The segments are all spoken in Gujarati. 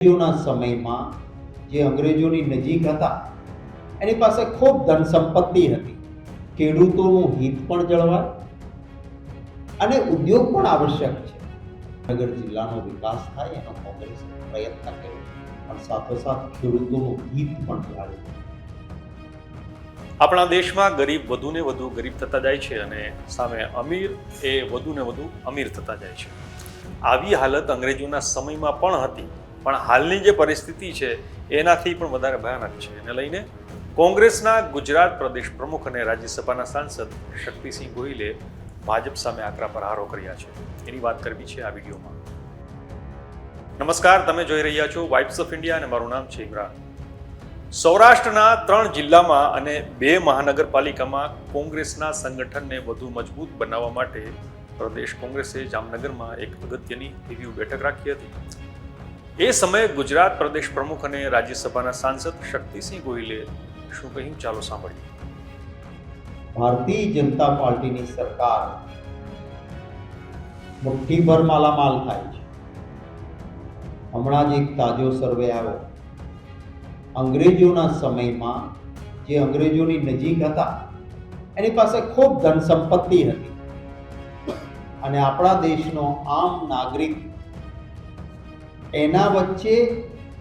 અંગ્રેજોના સમયમાં જે અંગ્રેજોની નજીક હતા, એની પાસે ખૂબ ધન સંપત્તિ હતી. ખેડૂતોનું હિત પણ જળવાય અને ઉદ્યોગ પણ આવશ્યક છે. નગર જિલ્લાનો વિકાસ થાય એનો કોંગ્રેસ પ્રયત્ન કર્યો, પણ સાથોસાથ ખેડૂતોનું હિત પણ જાળવે આપણા દેશમાં ગરીબ વધુને વધુ ગરીબ થતા જાય છે અને સામે અમીર એ વધુને વધુ અમીર થતા જાય છે. આવી હાલત અંગ્રેજોના સમયમાં પણ હતી. પણ હાલની જે પરિસ્થિતિ છે, એનાથી પણ વધારે ભયાનક છે. એને લઈને કોંગ્રેસના ગુજરાત પ્રદેશ પ્રમુખ અને રાજ્યસભાના સાંસદ શક્તિસિંહ ગોહિલે ભાજપ સામે આકરા પ્રહારો કર્યા છે. એની વાત કરવી છે આ વિડીયોમાં. નમસ્કાર, તમે જોઈ રહ્યા છો વાઇબ્સ ઓફ ઇન્ડિયા અને મારું નામ છે ઇમરાન. સૌરાષ્ટ્રના ત્રણ જિલ્લામાં અને બે મહાનગરપાલિકામાં કોંગ્રેસના સંગઠનને વધુ મજબૂત બનાવવા માટે પ્રદેશ કોંગ્રેસે જામનગરમાં એક અગત્યની રિવ્યુ બેઠક રાખી હતી. એ સમયે ગુજરાત પ્રદેશ પ્રમુખ અને રાજ્યસભાના સાંસદ શક્તિસિંહ ગોહિલે શું કહ્યું? ચાલો સાંભળીએ. ભારતીય જનતા પાર્ટીની સરકાર મુઠ્ઠીભર માલામાલ થાય છે. હમણાં જ એક તાજો સર્વે આવ્યો. અંગ્રેજોના સમયમાં જે અંગ્રેજોની નજીક હતા, એની પાસે ખૂબ ધન સંપત્તિ હતી. અને આપણા દેશનો આમ નાગરિક એના વચ્ચે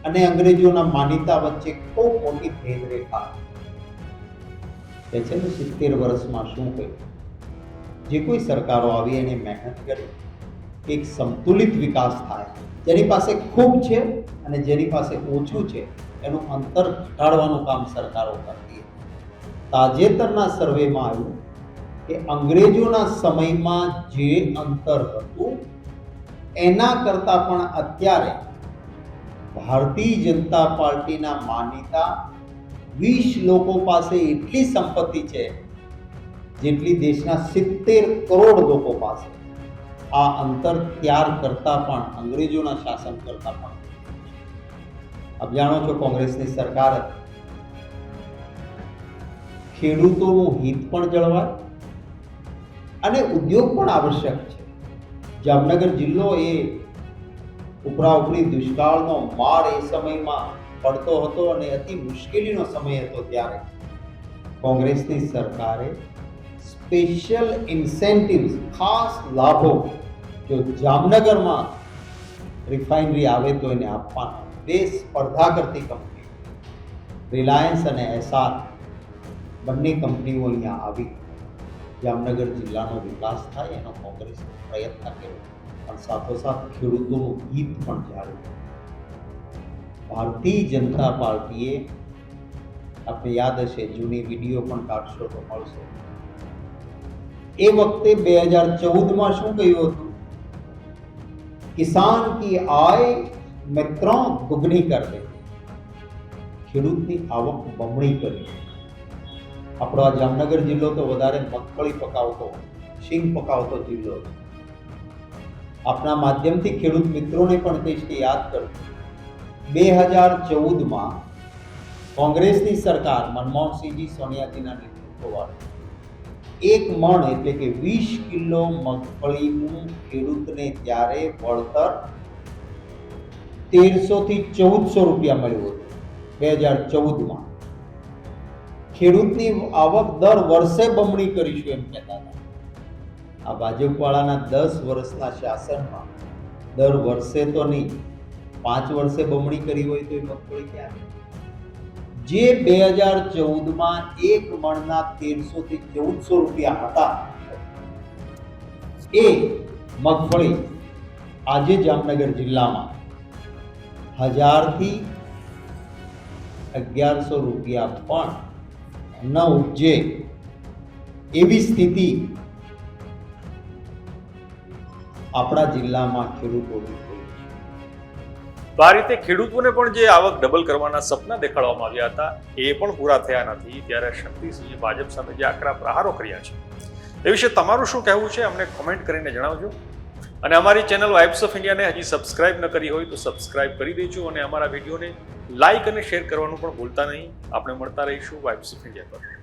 અને અંગ્રેજોના માન્યતા વચ્ચે ખૂબ મોટી ભેદરેખા. કે છે ને સિત્તેર વર્ષમાં શું કહ્યું જે કોઈ સરકારો આવી એને મહેનત કરી, એક સંતુલિત વિકાસ થાય. જેની પાસે ખૂબ છે અને જેની પાસે ઓછું છે, એનું અંતર ઘટાડવાનું કામ સરકારો કરતી તાજેતરના સર્વેમાં આવ્યું કે અંગ્રેજોના સમયમાં જે અંતર હતું એના કરતાં પણ અત્યારે ભારતીય જનતા પાર્ટીના માન્યતા વીસ લોકો પાસે એટલી સંપત્તિ છે, જેટલી દેશના સિત્તેર કરોડ લોકો પાસે. આ અંતર ત્યાર કરતા પણ, અંગ્રેજોના શાસન કરતા પણ. આપ જાણો છો કોંગ્રેસની સરકાર ખેડૂતોનું હિત પણ જળવાય અને ઉદ્યોગ પણ આવશ્યક છે. જામનગર જિલ્લો એ ઉપરા ઉપરી દુષ્કાળનો માર એ સમયમાં પડતો હતો અને અતિ મુશ્કેલીનો સમય હતો ત્યારે. કોંગ્રેસની સરકારે સ્પેશિયલ ઇન્સેન્ટિવ્સ, ખાસ લાભો જો જામનગરમાં રિફાઇનરી આવે તો એને આપવાના. બે સ્પર્ધા કરતી કંપની રિલાયન્સ અને એસઆર બંને કંપનીઓ અહીંયા આવી. જામનગર જિલ્લાનો વિકાસ થાય એનો કોંગ્રેસે પ્રયત્ન કર્યો પણ સાથોસાથ ખેડૂતોનું હિત પણ જાળવ્યું ભારતીય જનતા પાર્ટીએ આપણે યાદ હશે જૂની વીડિયો પણ કાઢશો તો મળશે એ વખતે બે હજાર ચૌદમાં શું કહ્યું હતું કિસાન કી આય મેં ત્રણ દુગની કર દે ખેડૂતની આવક બમણી કરી આપણો આ જામનગર જિલ્લો તો વધારે મગફળી પકાવતો શીંગ પકાવતો જિલ્લો આપણા માધ્યમથી ખેડૂત મિત્રોને પણ કહીશ કે યાદ કરજો. બે હજાર ચૌદમાં કોંગ્રેસની સરકાર મનમોહનસિંહજી સોનિયાજીના નેતૃત્વવાળી એક મણ એટલે કે વીસ કિલો મગફળીનું ખેડૂતને ત્યારે વળતર તેરસો થી ચૌદસો રૂપિયા મળ્યું હતું, બે હજાર ચૌદમાં. ખેડૂતની આવક દર વર્ષે બમણી કરીશું એમ કહેતા હતા. આ ભાજપવાળાના દસ વર્ષના શાસનમાં દર વર્ષે તો નહીં, પાંચ વર્ષે બમણી કરી હોય તો એ મગફળી ક્યાં જે બે હજાર ચૌદમાં એક મણના તેરસો થી ચૌદસો રૂપિયા હતા, એ મગફળી આજે જામનગર જિલ્લામાં હજારથી અગિયારસો રૂપિયા પણ ન ઉપજે એવી સ્થિતિ આપણા જિલ્લામાં ખેડૂતોની આ રીતે ખેડૂતોને પણ જે આવક ડબલ કરવાના સપના દેખાડવામાં આવ્યા હતા, એ પણ પૂરા થયા નથી. ત્યારે શક્તિસિંહે ભાજપ સામે જે આકરા પ્રહારો કર્યા છે, એ વિશે તમારું શું કહેવું છે, અમને કોમેન્ટ કરીને જણાવજો. અને અમારી ચેનલ વાઇબ્સ ઓફ ઇન્ડિયાને હજી સબસ્ક્રાઇબ ન કરી હોય તો સબસ્ક્રાઇબ કરી દેજો અને અમારા વિડીયોને લાઇક અને શેર કરવાનું પણ ભૂલતા નહીં. આપણે મળતા રહીશું વાઇબ્સ ઓફ ઇન્ડિયા પર.